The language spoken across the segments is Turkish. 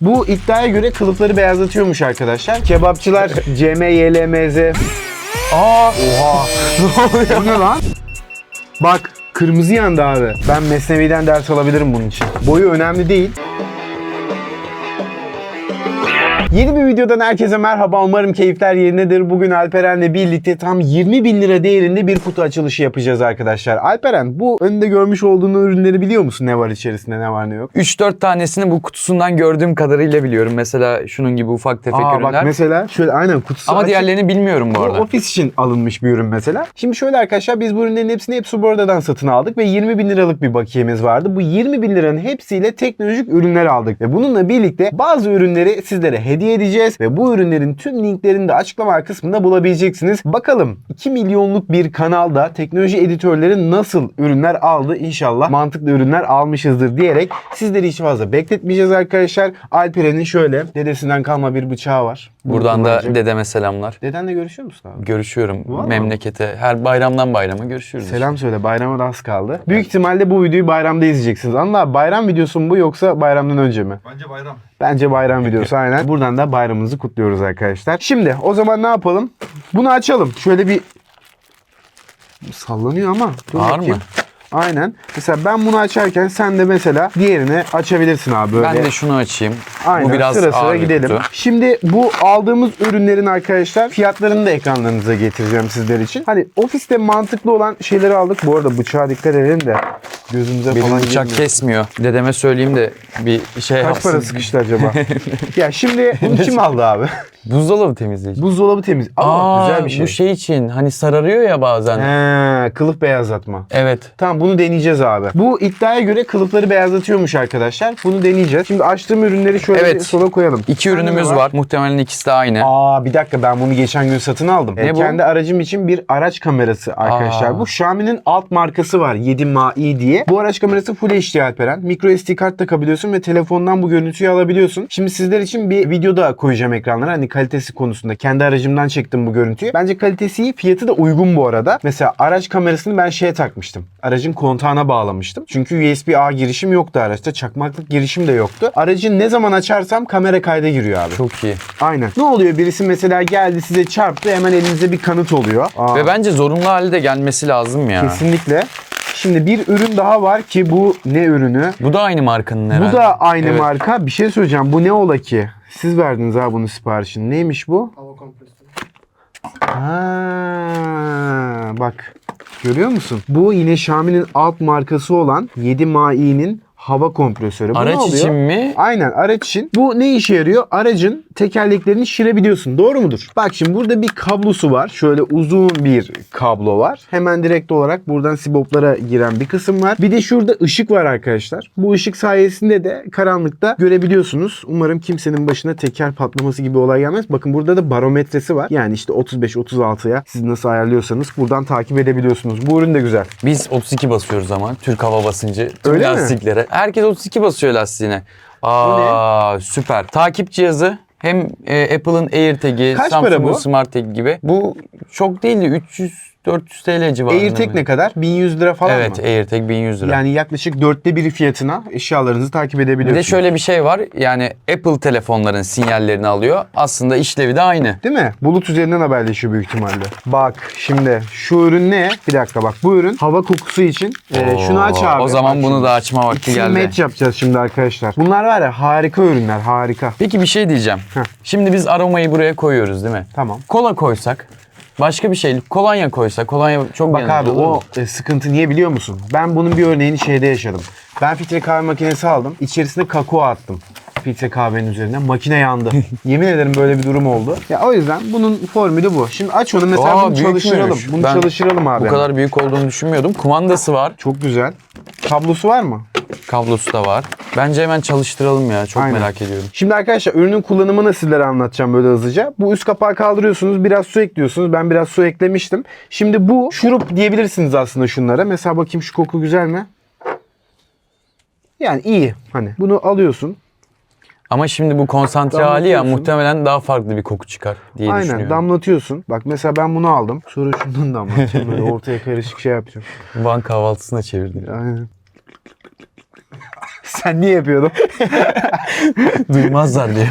Bu iddiaya göre kılıfları beyazlatıyormuş arkadaşlar. Kebapçılar CMYLMZ. Aa! Oha! ne oluyor? Lan? Bak kırmızı yandı abi. Ben Mesnevi'den ders alabilirim bunun için. Boyu önemli değil. Yeni bir videodan herkese merhaba. Umarım keyifler yerindedir. Bugün Alperen'le birlikte tam 20 bin lira değerinde bir kutu açılışı yapacağız arkadaşlar. Alperen bu önünde görmüş olduğun ürünleri biliyor musun? Ne var içerisinde ne var ne yok? 3-4 tanesini bu kutusundan gördüğüm kadarıyla biliyorum. Mesela şunun gibi ufak tefek Aa ürünler. bak mesela şöyle aynen kutusu Ama açık. diğerlerini bilmiyorum bu Bu arada. ofis için alınmış bir ürün mesela. Şimdi şöyle arkadaşlar biz bu ürünlerin hepsini hepsi buradan satın aldık ve 20 bin liralık bir bakiyemiz vardı. Bu 20 bin liranın hepsiyle teknolojik ürünler aldık ve bununla birlikte bazı ürünleri sizlere hediye edeceğiz ve bu ürünlerin tüm linklerini de açıklama kısmında bulabileceksiniz. Bakalım 2 milyonluk bir kanalda teknoloji editörleri nasıl ürünler aldı inşallah mantıklı ürünler almışızdır diyerek sizleri hiç fazla bekletmeyeceğiz arkadaşlar. Alperen'in şöyle dedesinden kalma bir bıçağı var. Buradan da dedeme selamlar. Dedenle görüşüyor musun abi? Görüşüyorum Vallahi. memlekete. Her bayramdan bayrama görüşüyoruz. Selam söyle bayrama da az kaldı. Büyük ihtimalle bu videoyu bayramda izleyeceksiniz. Anla bayram videosu mu bu yoksa bayramdan önce mi? Bence bayram. Bence bayram videosu aynen. Buradan da bayramınızı kutluyoruz arkadaşlar. Şimdi o zaman ne yapalım? Bunu açalım. Şöyle bir sallanıyor ama. Dur Ağır bakayım. mı? Aynen. Mesela ben bunu açarken sen de mesela diğerini açabilirsin abi böyle. Ben de şunu açayım. Aynen bu biraz sıra sıra gidelim. kutu. Şimdi bu aldığımız ürünlerin arkadaşlar fiyatlarını da ekranlarınıza getireceğim sizler için. Hani ofiste mantıklı olan şeyleri aldık. Bu arada bıçağa dikkat edelim de gözümüze Benim falan bıçak girmiyor. kesmiyor. Dedeme söyleyeyim de bir şey Kaç yapsın. para sıkıştı acaba? ya şimdi bunu kim aldı abi? Buzdolabı temizleyici. Buzdolabı temiz. Ama Aa, güzel bir şey. Bu şey için hani sararıyor ya bazen. He, kılıf beyazlatma. Evet. Tamam bunu deneyeceğiz abi. Bu iddiaya göre kılıfları beyazlatıyormuş arkadaşlar. Bunu deneyeceğiz. Şimdi açtığım ürünleri şöyle Evet. sola koyalım. İki ürünümüz var. Muhtemelen ikisi de aynı. Aa bir dakika ben bunu geçen gün satın aldım. Ne Ee, bu? Kendi aracım için bir araç kamerası arkadaşlar. Aa. Bu Xiaomi'nin alt markası var 7MAI diye. Bu araç kamerası Full HD Alperen. Micro SD kart takabiliyorsun ve telefondan bu görüntüyü alabiliyorsun. Şimdi sizler için bir video da koyacağım ekranlara. Hani kalitesi konusunda. Kendi aracımdan çektim bu görüntüyü. Bence kalitesi iyi. Fiyatı da uygun bu arada. Mesela araç kamerasını ben şeye takmıştım. Aracın kontağına bağlamıştım. Çünkü USB-A girişim yoktu araçta. Çakmaklık girişim de yoktu. Aracı ne zaman açarsam kamera kayda giriyor abi. Çok iyi. Aynen. Ne oluyor? Birisi mesela geldi size çarptı hemen elinizde bir kanıt oluyor. Aa, Ve bence zorunlu halde gelmesi lazım ya. Kesinlikle. Şimdi bir ürün daha var ki bu ne ürünü? Bu da aynı markanın herhalde. Bu da aynı Evet. marka. Bir şey söyleyeceğim. Bu ne ola ki? Siz verdiniz ha bunun siparişini. Neymiş bu? Hava kompresörü. Ha, bak. Görüyor musun? Bu yine Xiaomi'nin alt markası olan 7MAI'nin hava kompresörü. Bu ne Araç oluyor? için mi? Aynen araç için. Bu ne işe yarıyor? Aracın tekerleklerini şirebiliyorsun. Doğru mudur? Bak şimdi burada bir kablosu var. Şöyle uzun bir kablo var. Hemen direkt olarak buradan siboplara giren bir kısım var. Bir de şurada ışık var arkadaşlar. Bu ışık sayesinde de karanlıkta görebiliyorsunuz. Umarım kimsenin başına teker patlaması gibi olay gelmez. Bakın burada da barometresi var. Yani işte 35-36'ya siz nasıl ayarlıyorsanız buradan takip edebiliyorsunuz. Bu ürün de güzel. Biz 32 basıyoruz ama Türk hava basıncı tüm Öyle mi? lastiklere. Herkes 32 basıyor lastiğine. Aa süper. Takip cihazı hem e, Apple'ın AirTag'i, Kaç para Samsung'un bu? Smart Tag gibi. Bu çok değildi. 300 400 TL civarında. AirTag ne kadar? 1100 lira falan Evet, mı? AirTag 1100 lira. Yani yaklaşık dörtte biri fiyatına eşyalarınızı takip bir edebiliyorsunuz. de şöyle bir şey var. Yani Apple telefonların sinyallerini alıyor. Aslında işlevi de aynı. Değil mi? Bulut üzerinden haberleşiyor büyük ihtimalle. Bak şimdi şu ürün ne? Bir dakika bak bu ürün hava kokusu için. Ee, şunu aç abi. O zaman Bak bunu da açma vakti geldi. match yapacağız şimdi arkadaşlar. Bunlar var ya harika ürünler harika. Peki bir şey diyeceğim. Heh. Şimdi biz aromayı buraya koyuyoruz değil mi? Tamam. Kola koysak, başka bir şey, kolonya koysak, kolonya çok Bak yanıcı abi olur o e, sıkıntı niye biliyor musun? Ben bunun bir örneğini şeyde yaşadım. Ben filtre kahve makinesi aldım. İçerisine kakao attım. Filtre kahvenin üzerine. Makine yandı. Yemin ederim böyle bir durum oldu. Ya o yüzden bunun formülü bu. Şimdi aç onu mesela Aa, bunu büyükmüş. çalıştıralım. Bunu Ben çalıştıralım abi. Bu kadar büyük olduğunu düşünmüyordum. Kumandası var, Çok güzel. Kablosu var mı? Kablosu da var. Bence hemen çalıştıralım ya. Çok Aynen. merak ediyorum. Şimdi arkadaşlar ürünün kullanımını sizlere anlatacağım böyle hızlıca. Bu üst kapağı kaldırıyorsunuz. Biraz su ekliyorsunuz. Ben biraz su eklemiştim. Şimdi bu şurup diyebilirsiniz aslında şunlara. Mesela bakayım şu koku güzel mi? Yani iyi. Hani bunu alıyorsun. Ama şimdi bu konsantre hali ya muhtemelen daha farklı bir koku çıkar diye Aynen düşünüyorum. damlatıyorsun. Bak mesela ben bunu aldım. Sonra şundan damlatacağım. Böyle ortaya karışık şey yapacağım. Van kahvaltısına çevirdim. Aynen. Sen niye yapıyordun? Duymazlar diye.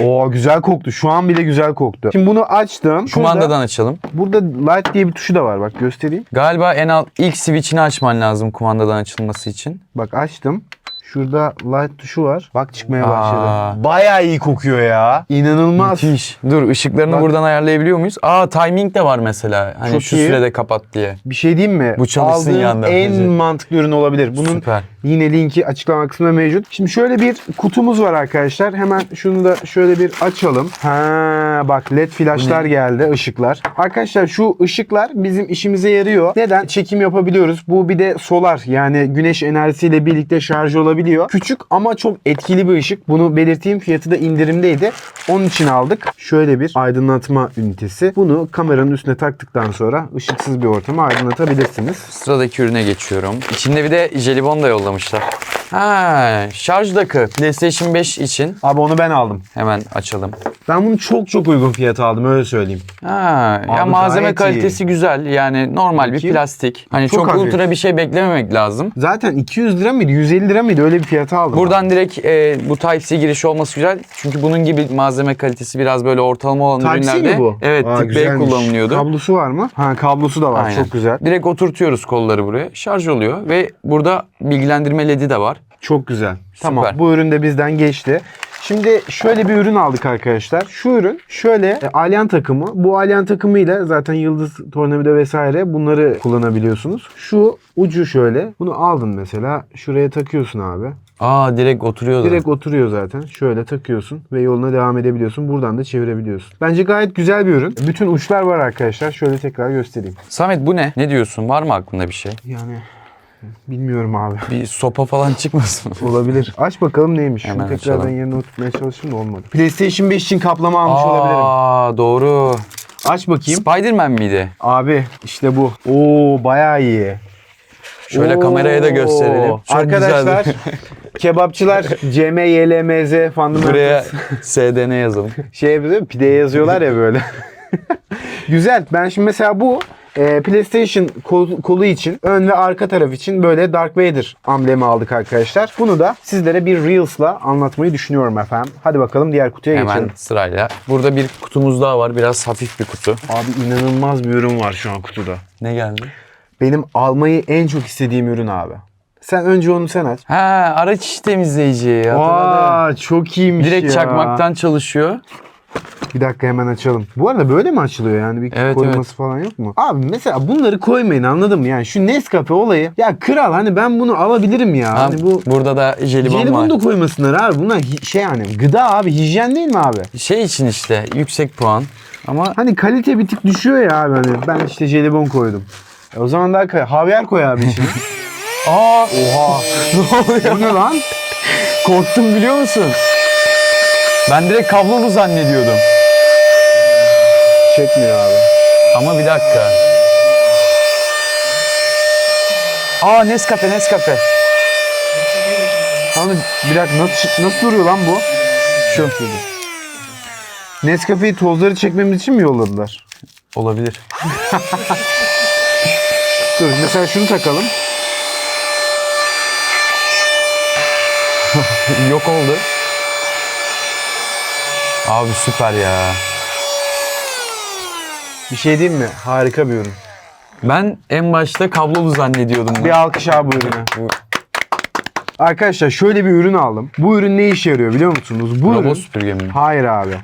Oo güzel koktu. Şu an bile güzel koktu. Şimdi bunu açtım. Kumandadan açalım. Burada, burada light diye bir tuşu da var. Bak göstereyim. Galiba en alt ilk switch'ini açman lazım kumandadan açılması için. Bak açtım. Şurada light tuşu var. Bak çıkmaya Aa. başladı. Bayağı iyi kokuyor ya. İnanılmaz. Müthiş. Dur ışıklarını Bak. buradan ayarlayabiliyor muyuz? Aa timing de var mesela. Hani Çok şu iyi. sürede kapat diye. Bir şey diyeyim mi? Bu çalışsın Aldığım yandan. en Bence. mantıklı ürün olabilir. Bunun Süper. yine linki açıklama kısmında mevcut. Şimdi şöyle bir kutumuz var arkadaşlar. Hemen şunu da şöyle bir açalım. Ha bak led flaşlar geldi, ışıklar. Arkadaşlar şu ışıklar bizim işimize yarıyor. Neden? Çekim yapabiliyoruz. Bu bir de solar yani güneş enerjisiyle birlikte şarj olabiliyor. Küçük ama çok etkili bir ışık. Bunu belirteyim. Fiyatı da indirimdeydi. Onun için aldık. Şöyle bir aydınlatma ünitesi. Bunu kameranın üstüne taktıktan sonra ışıksız bir ortamı aydınlatabilirsiniz. Sıradaki ürüne geçiyorum. İçinde bir de jelibon da yollamışlar. Ha, şarj dakı PlayStation 5 için Abi onu ben aldım. hemen açalım. Ben bunu çok çok uygun fiyata aldım öyle söyleyeyim. Ha, ya Abi malzeme gayet kalitesi güzel. Yani normal bir Bakayım. plastik. Hani Çok çok, hafif. ultra bir şey beklememek lazım. Zaten 200 lira mıydı 150 lira mıydı öyle bir fiyata aldım. Buradan direkt e, bu Type-C girişi olması güzel. Çünkü bunun gibi malzeme kalitesi biraz böyle ortalama olan Type-C ürünlerde mi bu? evet Aa, tip B güzelmiş. kullanılıyordu. Kablosu var mı? Ha kablosu da var Aynen. çok güzel. Direkt oturtuyoruz kolları buraya. Şarj oluyor ve burada bilgilendirme ledi de var. Çok güzel. Tamam Süper. bu ürün de bizden geçti. Şimdi şöyle bir ürün aldık arkadaşlar. Şu ürün şöyle e, alyan takımı. Bu alyan takımıyla zaten yıldız, tornavida vesaire bunları kullanabiliyorsunuz. Şu ucu şöyle. Bunu aldın mesela. Şuraya takıyorsun abi. Aa direkt oturuyordu. Direkt oturuyor zaten. Şöyle takıyorsun ve yoluna devam edebiliyorsun. Buradan da çevirebiliyorsun. Bence gayet güzel bir ürün. Bütün uçlar var arkadaşlar. Şöyle tekrar göstereyim. Samet bu ne? Ne diyorsun? Var mı aklında bir şey? Yani bilmiyorum abi. Bir sopa falan çıkmasın? Olabilir. Aç bakalım neymiş. Şunu Hemen tekrardan açalım. yerine oturtmaya çalıştım da olmadı. PlayStation 5 için kaplama almış olabilirim. Aa doğru. Aç bakayım. Spider-Man miydi? Abi işte bu. Oo bayağı iyi. Şöyle Oo. kameraya da gösterelim. Çok Arkadaşlar güzeldi. kebapçılar CMYLMZ fundamental Buraya SDN yazalım. şey yapıyor pideye yazıyorlar ya böyle. Güzel. Ben şimdi mesela bu e, PlayStation kol- kolu için ön ve arka taraf için böyle Dark Vader amblemi aldık arkadaşlar. Bunu da sizlere bir Reels'la anlatmayı düşünüyorum efendim. Hadi bakalım diğer kutuya Hemen geçelim. sırayla. Burada bir kutumuz daha var. Biraz hafif bir kutu. Abi inanılmaz bir ürün var şu an kutuda. Ne geldi? Benim almayı en çok istediğim ürün abi. Sen önce onu sen aç. Ha araç temizleyici. Hatırladım. Aa çok iyiymiş Direkt ya. çakmaktan çalışıyor. Bir dakika hemen açalım. Bu arada böyle mi açılıyor yani? Bir Evet, koyması evet. falan yok mu? Abi mesela bunları koymayın anladın mı? Yani şu Nescafe olayı. Ya kral hani ben bunu alabilirim ya. Ha, Hani bu Burada da jelibon, jelibon var. da koymasınlar abi. Bunlar hi- şey yani gıda abi. Hijyen değil mi abi? Şey için işte yüksek puan. Ama Hani kalite bir tık düşüyor ya abi. Hani ben işte jelibon koydum. E o zaman daha kay- havyar koy abi içine. Aa Oha. ne oluyor? Bu ne lan? Korktum biliyor musun? Ben direkt kablolu zannediyordum. Çekmiyor abi. Ama bir dakika. Aa Nescafe Nescafe. Abi bir dakika nasıl, nasıl duruyor lan bu? Şu. Nescafe'yi tozları çekmemiz için mi yolladılar? Olabilir. Dur mesela şunu takalım. Yok oldu. Abi süper ya. Bir şey diyeyim mi? Harika bir ürün. Ben en başta kablolu zannediyordum. bunu. Bir alkış abi bu ürüne. Arkadaşlar şöyle bir ürün aldım. Bu ürün ne işe yarıyor biliyor musunuz? Bu ürün... Robot süpürge mi? Hayır abi.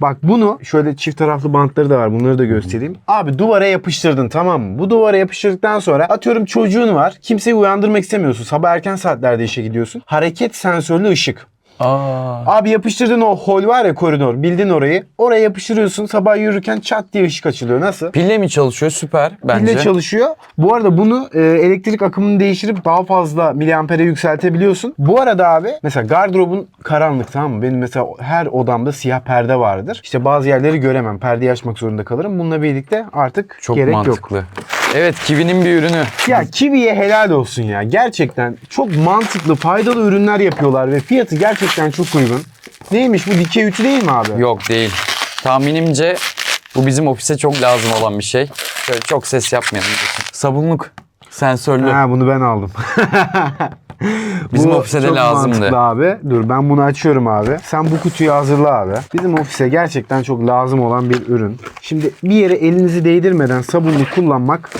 Bak bunu şöyle çift taraflı bantları da var. Bunları da göstereyim. Abi duvara yapıştırdın tamam mı? Bu duvara yapıştırdıktan sonra atıyorum çocuğun var. Kimseyi uyandırmak istemiyorsun. Sabah erken saatlerde işe gidiyorsun. Hareket sensörlü ışık. Aa. Abi yapıştırdığın o hol var ya koridor. Bildin orayı. Oraya yapıştırıyorsun. Sabah yürürken çat diye ışık açılıyor. Nasıl? Pille mi çalışıyor? Süper bence. Pille çalışıyor. Bu arada bunu e, elektrik akımını değiştirip daha fazla miliampere yükseltebiliyorsun. Bu arada abi mesela gardırobun karanlık tamam mı? Benim mesela her odamda siyah perde vardır. İşte bazı yerleri göremem. Perdeyi açmak zorunda kalırım. Bununla birlikte artık Çok gerek yok. mantıklı. Evet Kiwi'nin bir ürünü. Ya Kiwi'ye helal olsun ya. Gerçekten çok mantıklı, faydalı ürünler yapıyorlar ve fiyatı gerçekten çok uygun. Neymiş bu dikey ütü değil mi abi? Yok değil. Tahminimce bu bizim ofise çok lazım olan bir şey. Şöyle çok ses yapmayalım. Sabunluk sensörlü. Ha bunu ben aldım. Bizim Bu ofise de çok lazımdı. mantıklı abi. Dur ben bunu açıyorum abi. Sen bu kutuyu hazırla abi. Bizim ofise gerçekten çok lazım olan bir ürün. Şimdi bir yere elinizi değdirmeden sabunlu kullanmak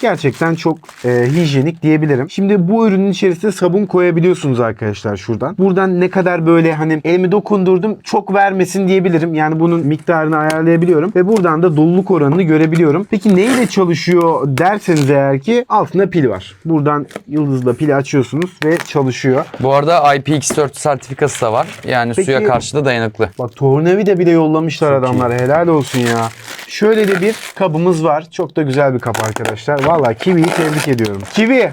gerçekten çok e, hijyenik diyebilirim. Şimdi bu ürünün içerisine sabun koyabiliyorsunuz arkadaşlar şuradan. Buradan ne kadar böyle hani elimi dokundurdum çok vermesin diyebilirim. Yani bunun miktarını ayarlayabiliyorum ve buradan da doluluk oranını görebiliyorum. Peki neyle çalışıyor derseniz eğer ki altında pil var. Buradan yıldızla pili açıyorsunuz ve çalışıyor. Bu arada IPX4 sertifikası da var. Yani Peki- suya karşı da dayanıklı. Bak tornavida bile yollamışlar Çok adamlar. Helal olsun ya. Şöyle de bir kabımız var. Çok da güzel bir kap arkadaşlar. Valla Kiwi'yi tebrik ediyorum. Kiwi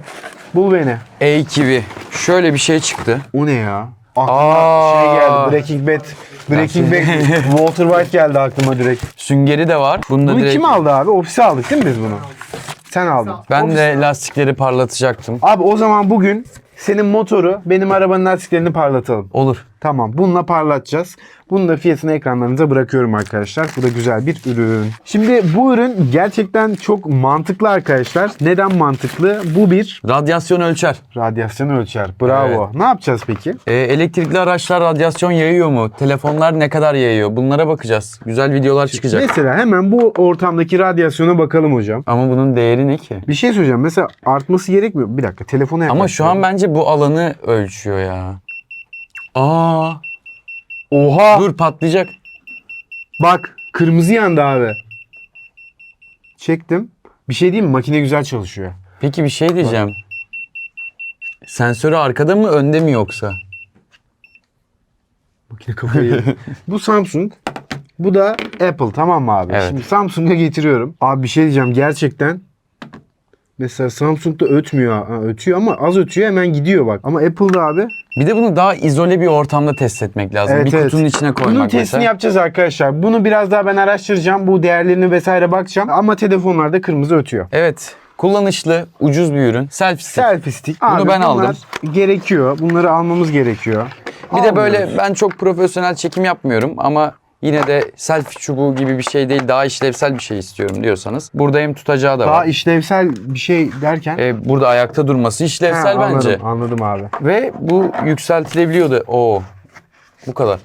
bul beni. Ey kivi. Şöyle bir şey çıktı. O ne ya? Aklıma Aa. şey geldi. Breaking Bad. Breaking Bad. Walter White geldi aklıma direkt. Süngeri de var. Bunu da Bunu direkt... kim aldı abi? Ofise aldık değil mi biz bunu? Sen aldın. Ben Ofis- de lastikleri parlatacaktım. Abi o zaman bugün senin motoru benim arabanın lastiklerini parlatalım. Olur. Tamam bununla parlatacağız. Bunun da fiyatını ekranlarınıza bırakıyorum arkadaşlar. Bu da güzel bir ürün. Şimdi bu ürün gerçekten çok mantıklı arkadaşlar. Neden mantıklı? Bu bir Radyasyon ölçer. radyasyon ölçer. Bravo. Ne yapacağız peki? Ee, elektrikli araçlar radyasyon yayıyor mu? Telefonlar ne kadar yayıyor? Bunlara bakacağız. Güzel videolar çıkacak. Mesela hemen bu ortamdaki radyasyona bakalım hocam. Ama bunun değeri ne ki? Bir şey söyleyeceğim. Mesela artması gerekmiyor. Bir dakika telefona Ama şu an bence bu alanı ölçüyor ya. Aa, Oha! dur patlayacak. Bak kırmızı yandı abi. Çektim. Bir şey diyeyim mi? Makine güzel çalışıyor. Peki bir şey diyeceğim. Sensörü arkada mı önde mi yoksa? Makine kafayı yedi. Bu Samsung. Bu da Apple tamam mı abi? Evet. Şimdi Samsung'a getiriyorum. Abi bir şey diyeceğim gerçekten. Mesela Samsung'da ötmüyor. Ha, ötüyor ama az ötüyor hemen gidiyor bak. Ama Apple'da abi. Bir de bunu daha izole bir ortamda test etmek lazım. bir kutunun içine koymak Bunun testini mesela. yapacağız arkadaşlar. Bunu biraz daha ben araştıracağım. Bu değerlerini vesaire bakacağım. Ama telefonlarda kırmızı ötüyor. Evet. Kullanışlı, ucuz bir ürün. Selfie stick. Selfie stick. Bunu ben bunlar aldım. Gerekiyor. Bunları almamız gerekiyor. Bir de böyle ben çok profesyonel çekim yapmıyorum ama yine de selfie çubuğu gibi bir şey değil daha işlevsel bir şey istiyorum diyorsanız. Burada hem tutacağı da daha var. işlevsel bir şey derken. E, burada ayakta durması Ha, işlevsel anladım, bence. Anladım abi. Ve bu yükseltilebiliyordu. Oo. Bu kadar.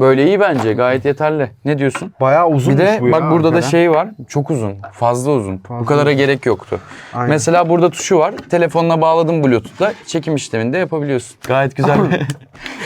Böyle iyi bence. Gayet yeterli. Ne diyorsun? Bayağı uzunmuş Bir de bu ya. bak burada da şey var. Çok uzun. Fazla uzun. Fazla Bu kadara uzun. gerek yoktu. Aynen. Mesela burada tuşu var. Telefonla bağladım Bluetooth'la. Çekim işlemini de yapabiliyorsun. Gayet güzel.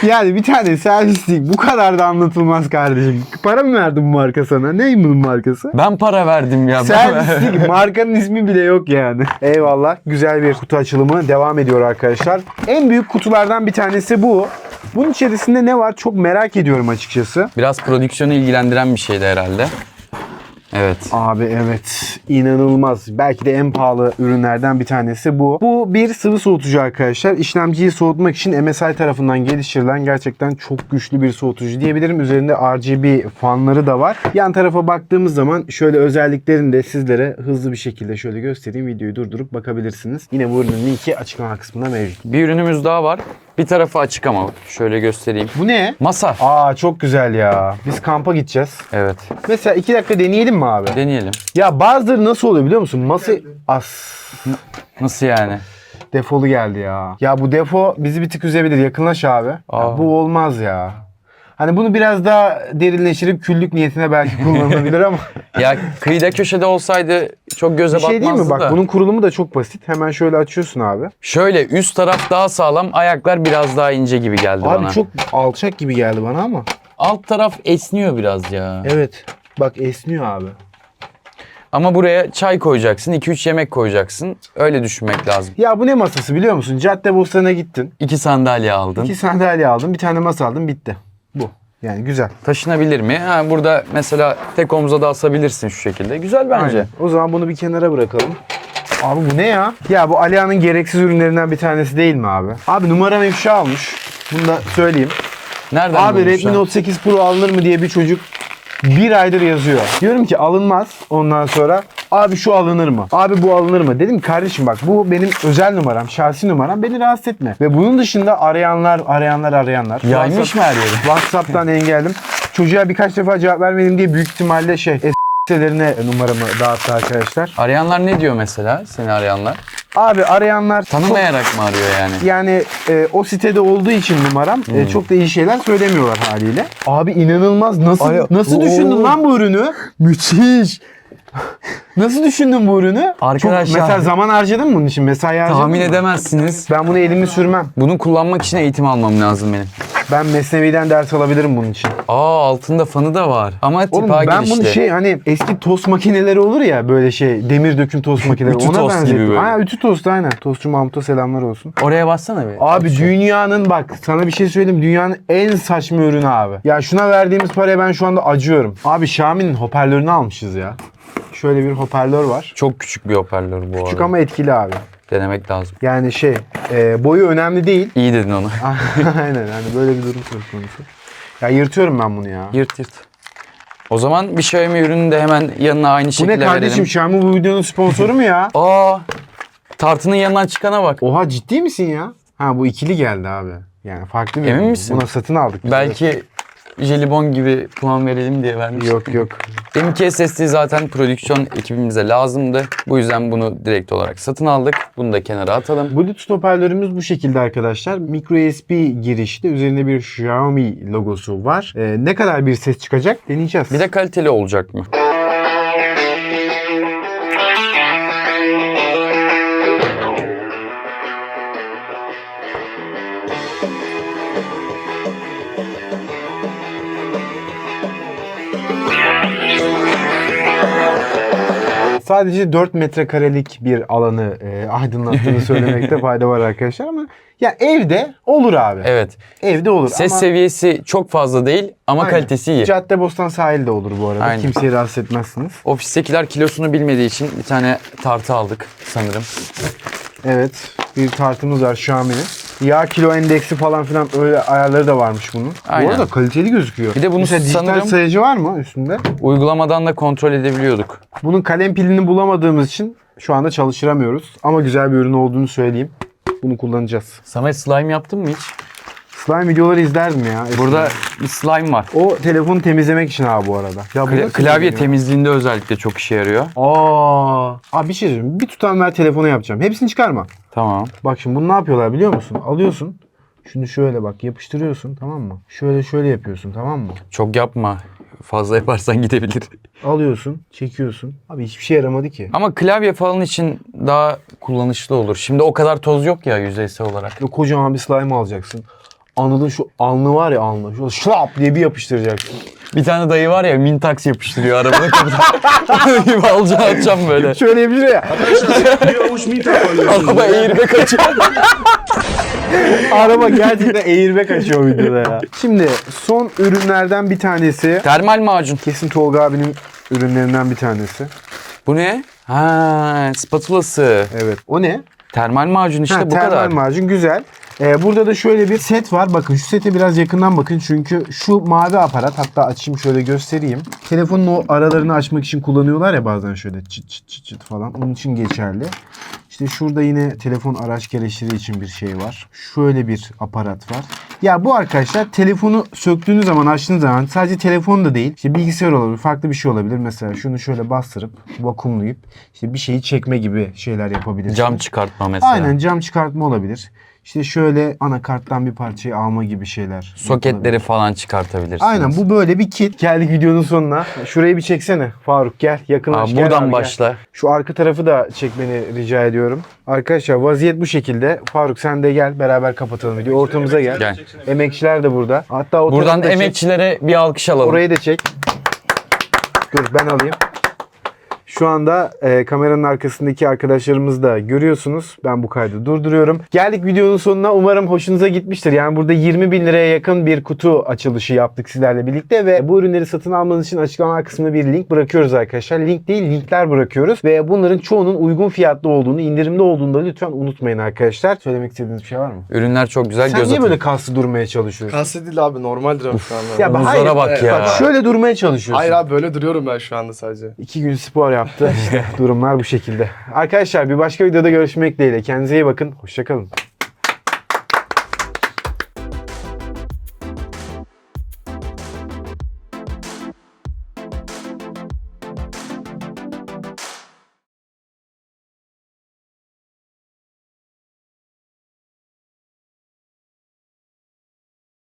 Yani bir tane selfie stick bu kadar da anlatılmaz kardeşim. Para mı verdi bu marka sana? Ney bunun markası? ben para verdim ya. Selfie stick markanın ismi bile yok yani. Eyvallah. Güzel bir kutu açılımı devam ediyor arkadaşlar. En büyük kutulardan bir tanesi bu. Bunun içerisinde ne var çok merak ediyorum açıkçası. Biraz prodüksiyonu ilgilendiren bir şeydi herhalde. Evet. Abi evet inanılmaz. Belki de en pahalı ürünlerden bir tanesi bu. Bu bir sıvı soğutucu arkadaşlar. İşlemciyi soğutmak için MSI tarafından geliştirilen gerçekten çok güçlü bir soğutucu diyebilirim. Üzerinde RGB fanları da var. Yan tarafa baktığımız zaman şöyle özelliklerini de sizlere hızlı bir şekilde şöyle göstereyim. Videoyu durdurup bakabilirsiniz. Yine bu ürünün linki açıklama kısmında mevcut. Bir ürünümüz daha var. Bir tarafı açık ama şöyle göstereyim. Bu ne? Masa. Aa çok güzel ya. Biz kampa gideceğiz. Evet. Mesela iki dakika deneyelim mi abi? Deneyelim. Ya bazıları nasıl oluyor biliyor musun? Masa... As... Nasıl yani? Defolu geldi ya. Ya bu defo bizi bir tık üzebilir. Yakınlaş abi. Ya Aa. bu olmaz ya. Hani bunu biraz daha derinleştirip küllük niyetine belki kullanılabilir ama Ya kıyıda köşede olsaydı çok göze bir şey değil mi? Bak da. bunun kurulumu da çok basit. Hemen şöyle açıyorsun abi. Şöyle üst taraf daha sağlam, ayaklar biraz daha ince gibi geldi Abi bana. çok alçak gibi geldi bana ama. Alt taraf esniyor biraz ya. Evet. Bak esniyor abi. Ama buraya çay koyacaksın, 2-3 yemek koyacaksın. Öyle düşünmek lazım. Ya bu ne masası biliyor musun? Cadde Bostan'a gittin. İki sandalye aldın. İki sandalye aldın. Bir tane masa aldın. Bitti. Bu. Yani güzel. Taşınabilir mi? Ha, burada mesela tek omza da asabilirsin şu şekilde. Güzel bence. Aynen. O zaman bunu bir kenara bırakalım. Abi bu ne ya? Ya bu Alia'nın gereksiz ürünlerinden bir tanesi değil mi abi? Abi numaram ifşa olmuş. Bunu da söyleyeyim. Nereden Abi? Redmi Note 8 Pro alınır mı diye bir çocuk bir aydır yazıyor. Diyorum ki alınmaz. Ondan sonra abi şu alınır mı? Abi bu alınır mı? Dedim ki kardeşim bak bu benim özel numaram, şahsi numaram. Beni rahatsız etme. Ve bunun dışında arayanlar, arayanlar, arayanlar. Yaymış mı her yere? WhatsApp'tan engelledim. Çocuğa birkaç defa cevap vermedim diye büyük ihtimalle şey sitelerine numaramı dağıttı arkadaşlar. Arayanlar ne diyor mesela seni arayanlar? Abi arayanlar Tanımayarak mı arıyor yani? yani e, o sitede olduğu için numaram Hmm. e, çok da iyi şeyler söylemiyorlar haliyle. Abi inanılmaz nasıl Alo. nasıl düşündün lan bu ürünü? Müthiş. nasıl düşündün bu ürünü? Arkadaşlar- Çok, mesela zaman harcadın mı bunun için? Mesai harcadın Tahmin mı? edemezsiniz. Ben bunu elimi sürmem. Bunu kullanmak için eğitim almam lazım benim. Ben Mesnevi'den ders alabilirim bunun için. Aa altında fanı da var. Ama Oğlum tipa ben girişli. bunu şey hani eski tost makineleri olur ya böyle şey demir döküm tost makineleri. Ütü Ona tost gibi benzettim. böyle. Aynen ütü tost aynen. Tostçu Mahmut'a selamlar olsun. Oraya bassana bir. Abi dünyanın bak sana bir şey söyleyeyim dünyanın en saçma ürünü abi. Ya şuna verdiğimiz paraya ben şu anda acıyorum. Abi Xiaomi'nin hoparlörünü almışız ya. Şöyle bir hoparlör var. Çok küçük bir hoparlör bu arada. Küçük ama etkili abi. Denemek lazım. Yani şey e, boyu önemli değil. İyi dedin onu. Aynen yani böyle bir durum söz konusu. Ya yırtıyorum ben bunu ya. yırt yırt. O zaman bir Xiaomi ürünü de hemen yanına aynı Bu şekilde ne kardeşim verelim. Xiaomi bu videonun sponsoru mu ya? Aa tartının yanından çıkana bak. Oha ciddi misin ya? Ha bu ikili geldi abi. Yani farklı bir Emin ürün. misin? Buna satın aldık. biz. Belki jelibon gibi puan verelim diye vermiş. Yok yok. M2 SSD zaten prodüksiyon ekibimize lazımdı. Bu yüzden bunu direkt olarak satın aldık. Bunu da kenara atalım. Bluetooth hoparlörümüz bu şekilde arkadaşlar. Micro USB girişte üzerinde bir Xiaomi logosu var. Ee, ne kadar bir ses çıkacak deneyeceğiz. Bir de kaliteli olacak mı? Sadece 4 metrekarelik bir alanı e, aydınlattığını söylemekte fayda var arkadaşlar ama ya evde olur abi. Evet. Evde olur Ses ama seviyesi çok fazla değil ama Aynen. kalitesi iyi. Caddebostan sahilde olur bu arada. Aynen. Kimseyi rahatsız etmezsiniz. Ofistekiler kilosunu bilmediği için bir tane tartı aldık sanırım. Evet. Bir tartımız var Xiaomi'nin. Yağ kilo endeksi falan filan öyle ayarları da varmış bunun. Aynen. Bu arada kaliteli gözüküyor. Bir de bunu Mesela dijital sanırım- sayacı var mı üstünde? Uygulamadan da kontrol edebiliyorduk. Bunun kalem pilini bulamadığımız için şu anda çalıştıramıyoruz. Ama güzel bir ürün olduğunu söyleyeyim. Bunu kullanacağız. Samet slime yaptın mı hiç? Slime videoları izlerdim ya. eskiden. Burada bir slime var. o telefonu temizlemek için abi bu arada. Ya bu Kla- nasıl klavye ya? temizliğinde özellikle çok işe yarıyor. Aa. Abi bir şey söyleyeyim. Bir tutam ver telefona yapacağım. Hepsini çıkarma. Tamam. Bak şimdi bunu ne yapıyorlar biliyor musun? Alıyorsun. Şunu şöyle bak yapıştırıyorsun tamam mı? Şöyle şöyle yapıyorsun tamam mı? Çok yapma. Fazla yaparsan gidebilir. Alıyorsun, çekiyorsun. Abi hiçbir şey yaramadı ki. Ama klavye falan için daha kullanışlı olur. Şimdi o kadar toz yok ya yüzeysel olarak. Böyle kocaman bir slime alacaksın. Anıl'ın şu alnı var ya alnı. Şöyle şlap diye bir yapıştıracaksın. Bir tane dayı var ya Mintax yapıştırıyor arabanın kapısına. Onun gibi alacağı atacağım böyle. Şöyle yapıştırıyor ya. Bir avuç mita koyuyorsun. Araba airbag kaçıyor. Araba gerçekten airbag açıyor videoda ya. Şimdi son ürünlerden bir tanesi. Termal macun. Kesin Tolga abinin ürünlerinden bir tanesi. Bu ne? Ha, spatulası. Evet. O ne? Termal macun işte ha, bu termal kadar. macun güzel. Ee, burada da şöyle bir set var. Bakın şu sete biraz yakından bakın. Çünkü şu mavi aparat hatta açayım şöyle göstereyim. Telefonun o aralarını açmak için kullanıyorlar ya bazen şöyle çıt çıt çıt çıt falan. Onun için geçerli. İşte şurada yine telefon araç gereçleri için bir şey var. Şöyle bir aparat var. Ya bu arkadaşlar telefonu söktüğünüz zaman açtığınız zaman sadece telefon da değil. İşte bilgisayar olabilir, farklı bir şey olabilir. Mesela şunu şöyle bastırıp vakumlayıp işte bir şeyi çekme gibi şeyler yapabilirsiniz. Cam çıkartma mesela. Aynen cam çıkartma olabilir. İşte şöyle anakarttan bir parçayı alma gibi şeyler. Soketleri falan çıkartabilirsiniz. Aynen bu böyle bir kit. Geldik videonun sonuna. Şurayı bir çeksene. Faruk gel yakınlaş. Aa, gel buradan abi, gel. başla. Şu arka tarafı da çekmeni rica ediyorum. Arkadaşlar vaziyet bu şekilde. Faruk sen de gel beraber kapatalım videoyu. Ortamıza gel. Gel. Emekçiler de burada. Hatta o Buradan da çek. emekçilere bir alkış alalım. Orayı da çek. Dur ben alayım. Şu anda e, kameranın arkasındaki arkadaşlarımızı da görüyorsunuz. Ben bu kaydı durduruyorum. Geldik videonun sonuna. Umarım hoşunuza gitmiştir. Yani burada 20 bin liraya yakın bir kutu açılışı yaptık sizlerle birlikte. Ve bu ürünleri satın almanız için açıklama kısmına bir link bırakıyoruz arkadaşlar. Link değil linkler bırakıyoruz. Ve bunların çoğunun uygun fiyatlı olduğunu, indirimde olduğunu da lütfen unutmayın arkadaşlar. Söylemek istediğiniz bir şey var mı? Ürünler çok güzel. Sen göz niye atın. böyle kaslı durmaya çalışıyorsun? Kastı değil abi normaldir abi şu anda. Ya bak, Omuzlara hayır, bak ya. Bak şöyle durmaya çalışıyorsun. Hayır abi böyle duruyorum ben şu anda sadece. İki gün spor yaptı. İşte durumlar bu şekilde. Arkadaşlar bir başka videoda görüşmek dileğiyle. Kendinize iyi bakın. Hoşçakalın.